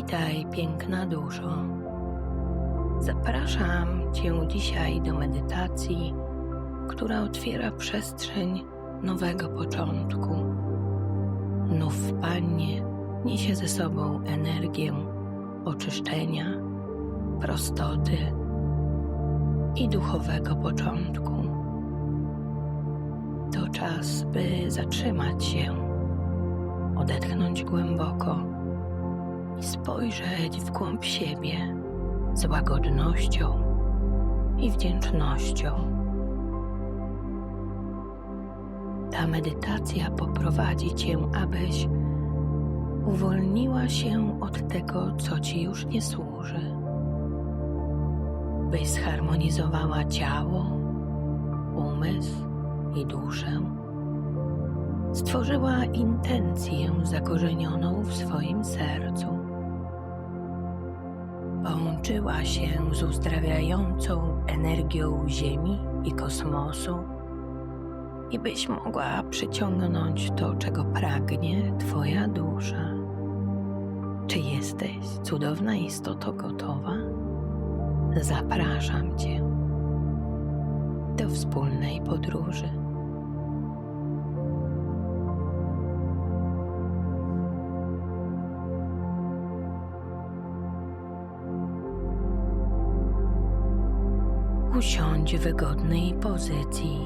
Witaj, piękna duszo. Zapraszam Cię dzisiaj do medytacji, która otwiera przestrzeń nowego początku. Nów w Pannie niesie ze sobą energię oczyszczenia, prostoty i duchowego początku. To czas, by zatrzymać się, odetchnąć głęboko spojrzeć w głąb siebie z łagodnością i wdzięcznością. Ta medytacja poprowadzi Cię, abyś uwolniła się od tego, co Ci już nie służy, byś zharmonizowała ciało, umysł i duszę. Stworzyła intencję zakorzenioną w swoim sercu. Połączyła się z uzdrawiającą energią Ziemi i kosmosu i byś mogła przyciągnąć to, czego pragnie Twoja dusza. Czy jesteś, cudowna istoto, gotowa? Zapraszam Cię do wspólnej podróży. W wygodnej pozycji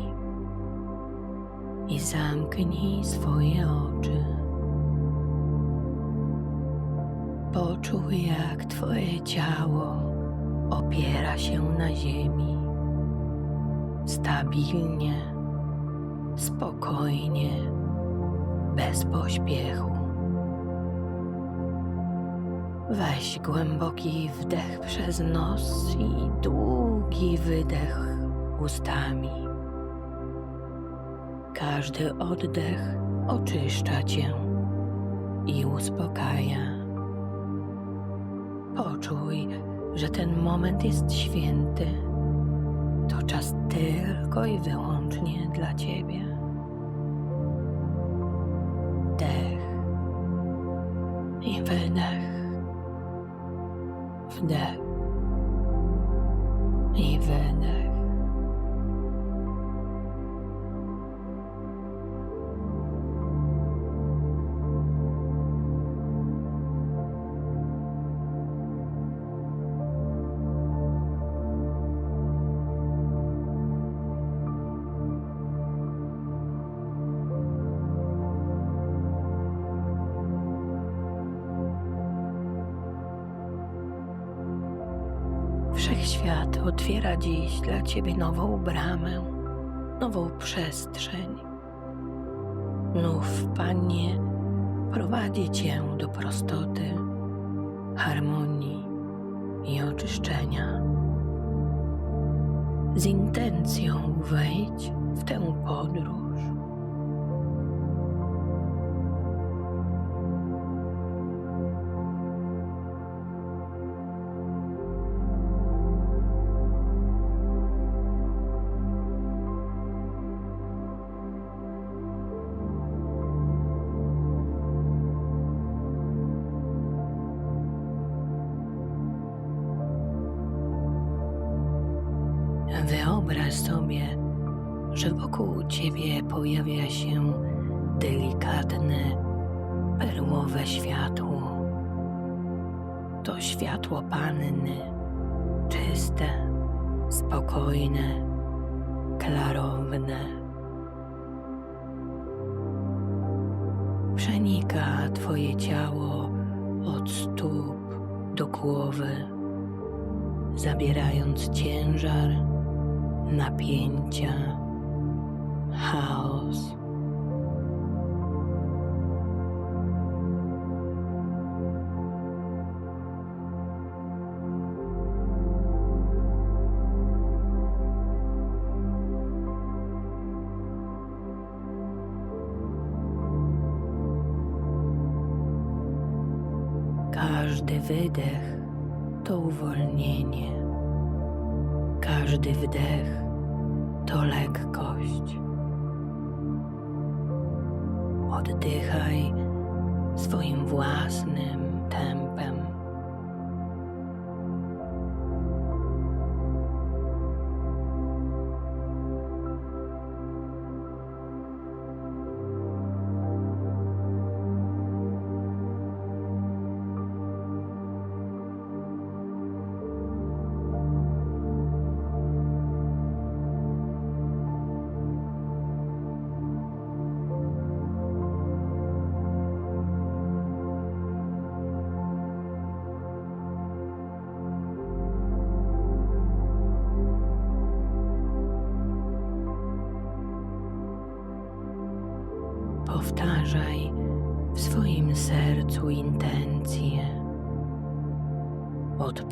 i zamknij swoje oczy. Poczuj, jak Twoje ciało opiera się na ziemi. Stabilnie, spokojnie, bez pośpiechu. Weź głęboki wdech przez nos i długi wydech ustami. Każdy oddech oczyszcza cię i uspokaja. Poczuj, że ten moment jest święty. To czas tylko i wyłącznie dla ciebie. Dech i wydech. Wdech i dziś dla Ciebie nową bramę, nową przestrzeń. Nów Panie prowadzi Cię do prostoty, harmonii i oczyszczenia. Z intencją wejdź w tę podróż. Sobie, że wokół ciebie pojawia się delikatne, perłowe światło. To światło panny, czyste, spokojne, klarowne. Przenika twoje ciało od stóp do głowy, zabierając ciężar napięcia, chaos. Każdy wydech to uwolnienie. Każdy wdech to lekkość. Oddychaj swoim własnym tempem.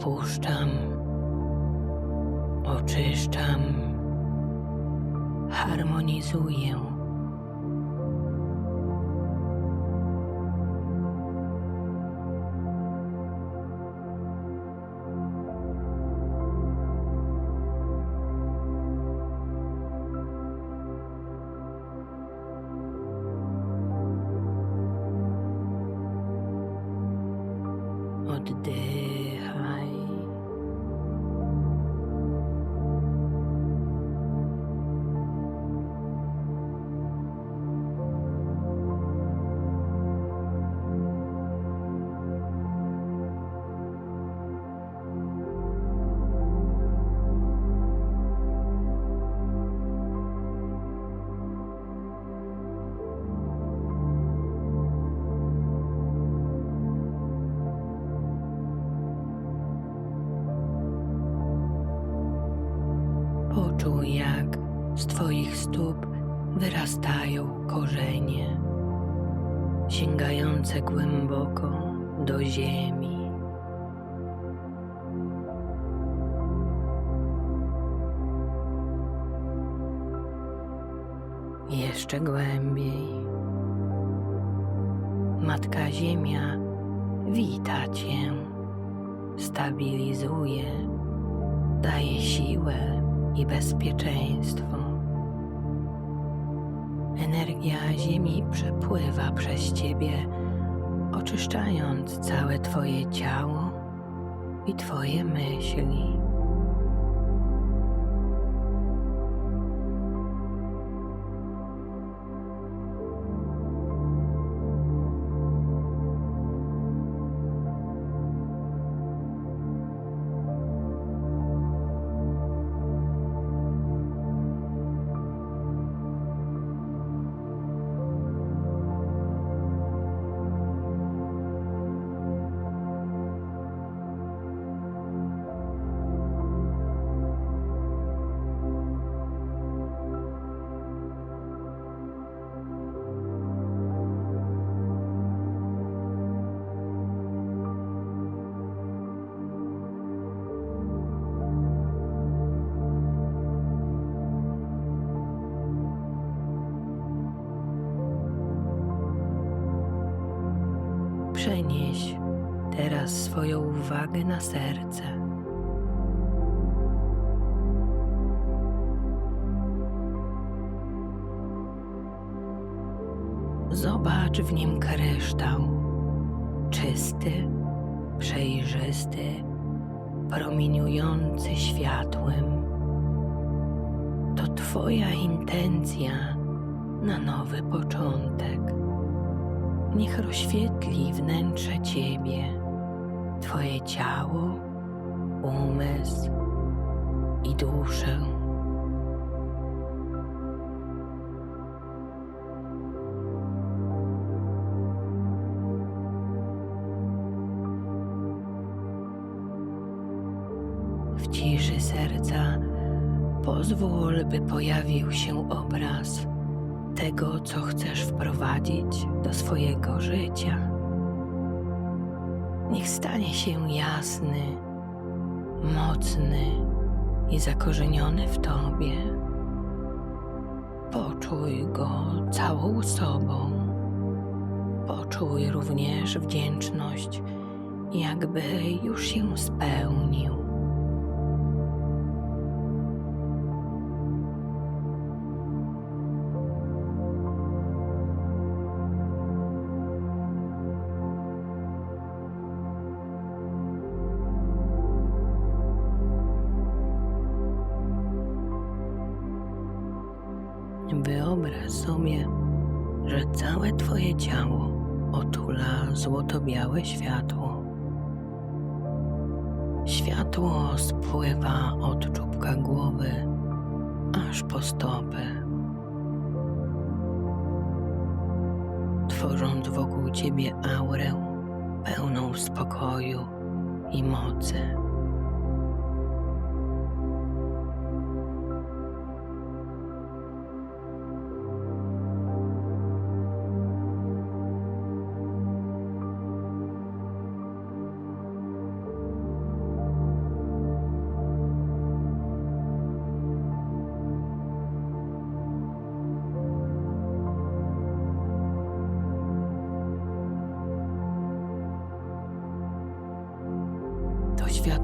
Odpuszczam, oczyszczam, harmonizuję. Oddychaj. Z Twoich stóp wyrastają korzenie, sięgające głęboko do ziemi. Jeszcze głębiej. Matka Ziemia wita Cię, stabilizuje, daje siłę i bezpieczeństwo. Energia Ziemi przepływa przez Ciebie, oczyszczając całe Twoje ciało i Twoje myśli. Swoją uwagę na serce. Zobacz w nim kryształ, czysty, przejrzysty, promieniujący światłem. To Twoja intencja na nowy początek. Niech rozświetli wnętrze Ciebie, Twoje ciało, umysł i duszę. W ciszy serca pozwól, by pojawił się obraz tego, co chcesz wprowadzić do swojego życia. Niech stanie się jasny, mocny i zakorzeniony w Tobie. Poczuj go całą sobą. Poczuj również wdzięczność, jakby już się spełnił. Wyobraź sobie, że całe Twoje ciało otula złoto-białe światło. Światło spływa od czubka głowy aż po stopy, tworząc wokół Ciebie aurę pełną spokoju i mocy.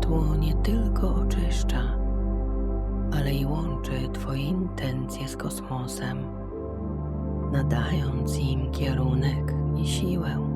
Światło nie tylko oczyszcza, ale i łączy Twoje intencje z kosmosem, nadając im kierunek i siłę.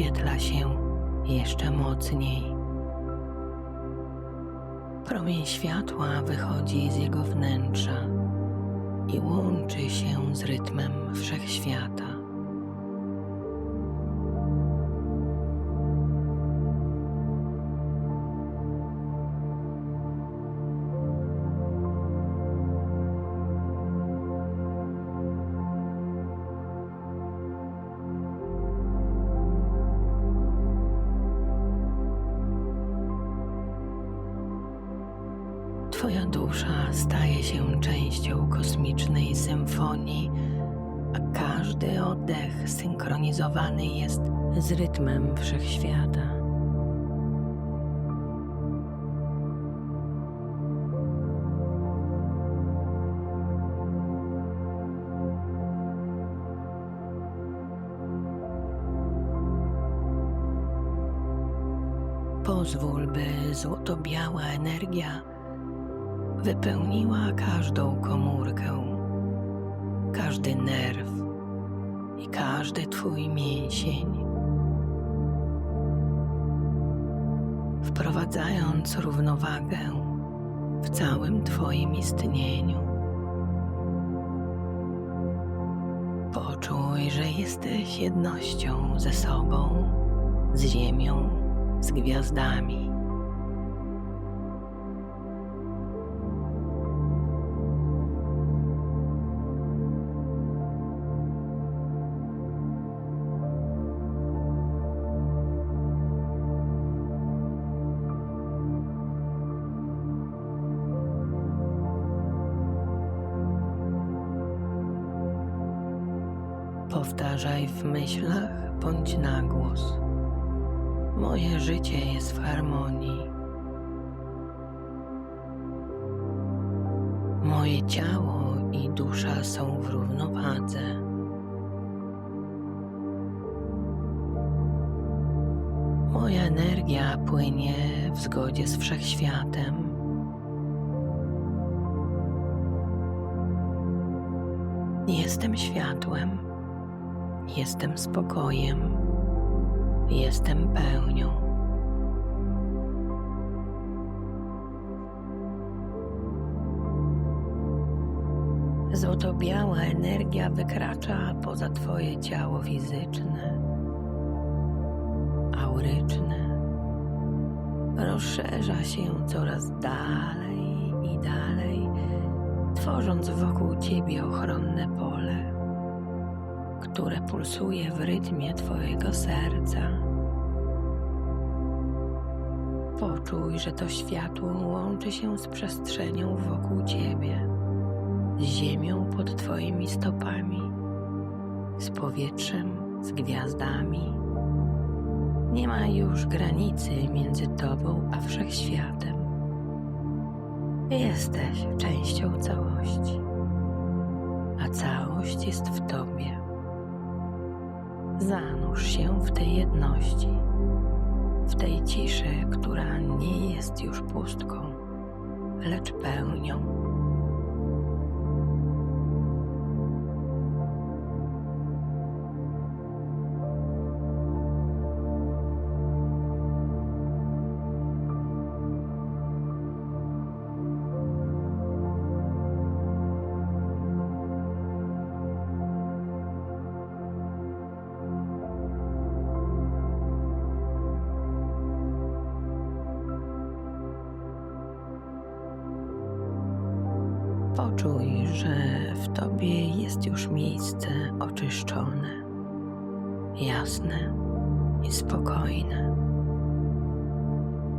Rozświetla się jeszcze mocniej. Promień światła wychodzi z jego wnętrza i łączy się z rytmem wszechświata. Każdy oddech synchronizowany jest z rytmem wszechświata. Pozwól, by złoto-biała energia wypełniła każdą komórkę, każdy nerw każdy Twój mięsień, wprowadzając równowagę w całym Twoim istnieniu. Poczuj, że jesteś jednością ze sobą, z Ziemią, z gwiazdami. W myślach bądź na głos. Moje życie jest w harmonii. Moje ciało i dusza są w równowadze. Moja energia płynie w zgodzie z wszechświatem. Jestem światłem, jestem spokojem, jestem pełnią. Złoto-biała energia wykracza poza Twoje ciało fizyczne, auryczne, rozszerza się coraz dalej i dalej, tworząc wokół Ciebie ochronne które pulsuje w rytmie Twojego serca. Poczuj, że to światło łączy się z przestrzenią wokół Ciebie z ziemią pod Twoimi stopami, z powietrzem, z gwiazdami. Nie ma już granicy między Tobą a wszechświatem. Jesteś częścią całości, a całość jest w Tobie. Zanurz się w tej jedności, w tej ciszy, która nie jest już pustką, lecz pełnią. Miejsce oczyszczone, jasne i spokojne.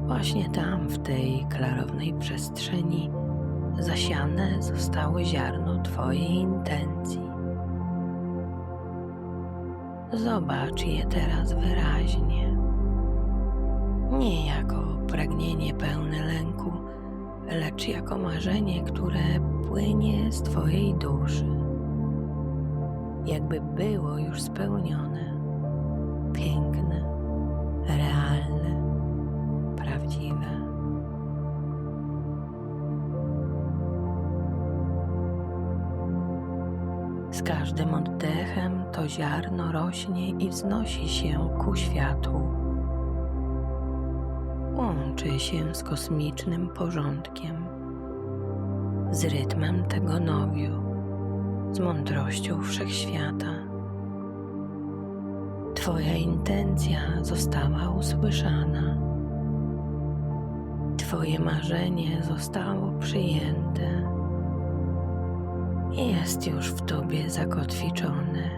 Właśnie tam, w tej klarownej przestrzeni, zasiane zostało ziarno Twojej intencji. Zobacz je teraz wyraźnie. Nie jako pragnienie pełne lęku, lecz jako marzenie, które płynie z Twojej duszy. Jakby było już spełnione, piękne, realne, prawdziwe. Z każdym oddechem to ziarno rośnie i wznosi się ku światłu. Łączy się z kosmicznym porządkiem, z rytmem tego nowiu, z mądrością wszechświata. Twoja intencja została usłyszana. Twoje marzenie zostało przyjęte jest już w Tobie zakotwiczony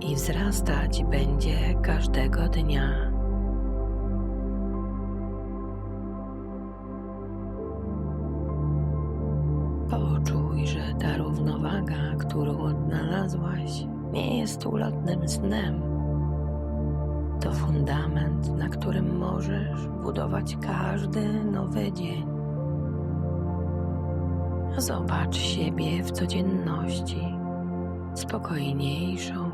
i wzrastać będzie każdego dnia. Poczuj, że ta równowaga, którą odnalazłaś, nie jest ulotnym snem. To fundament, na którym możesz budować każdy nowy dzień. Zobacz siebie w codzienności, spokojniejszą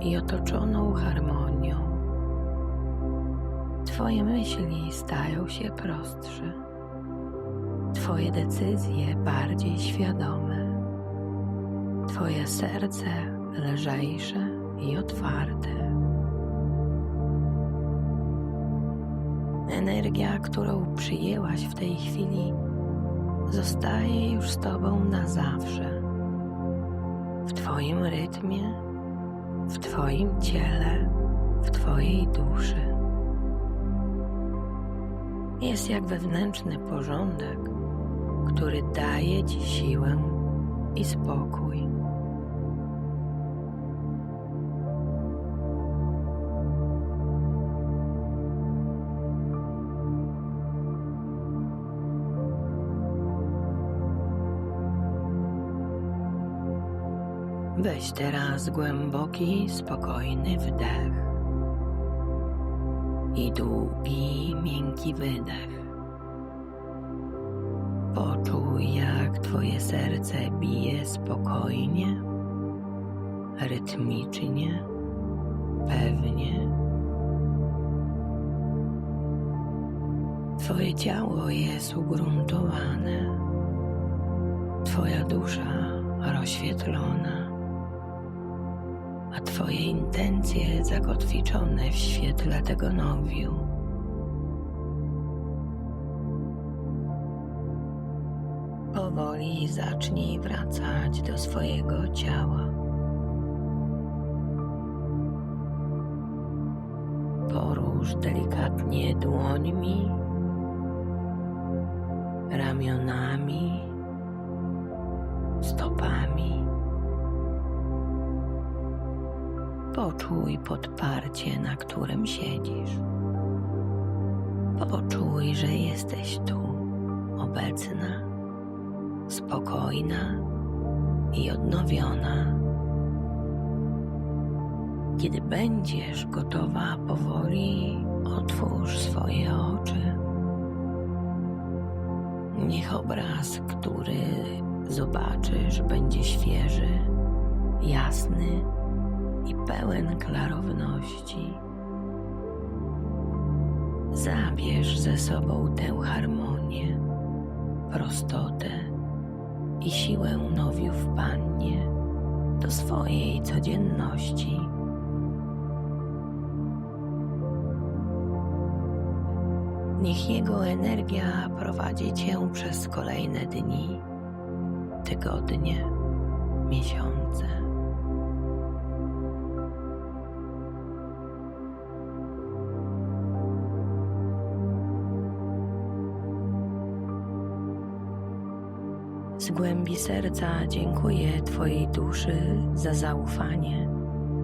i otoczoną harmonią. Twoje myśli stają się prostsze, Twoje decyzje bardziej świadome, Twoje serce lżejsze i otwarte. Energia, którą przyjęłaś w tej chwili, zostaje już z Tobą na zawsze. W Twoim rytmie, w Twoim ciele, w Twojej duszy. Jest jak wewnętrzny porządek, który daje Ci siłę i spokój. Weź teraz głęboki, spokojny wdech i długi, miękki wydech. Poczuj, jak Twoje serce bije spokojnie, rytmicznie, pewnie. Twoje ciało jest ugruntowane, Twoja dusza rozświetlona a Twoje intencje zakotwiczone w świetle tego nowiu. Powoli zacznij wracać do swojego ciała. Porusz delikatnie dłońmi, ramionami, stopami. Poczuj podparcie, na którym siedzisz. Poczuj, że jesteś tu, obecna, spokojna i odnowiona. Kiedy będziesz gotowa, powoli otwórz swoje oczy. Niech obraz, który zobaczysz, będzie świeży, jasny i pełen klarowności. Zabierz ze sobą tę harmonię, prostotę i siłę nowiu w Pannie do swojej codzienności. Niech Jego energia prowadzi Cię przez kolejne dni, tygodnie, miesiące. Z głębi serca dziękuję Twojej duszy za zaufanie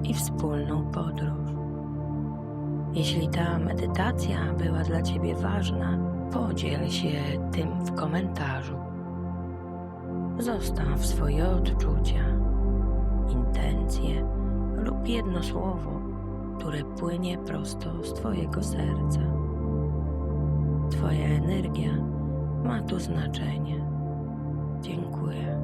i wspólną podróż. Jeśli ta medytacja była dla Ciebie ważna, podziel się tym w komentarzu. Zostaw swoje odczucia, intencje lub jedno słowo, które płynie prosto z Twojego serca. Twoja energia ma tu znaczenie. Dziękuję.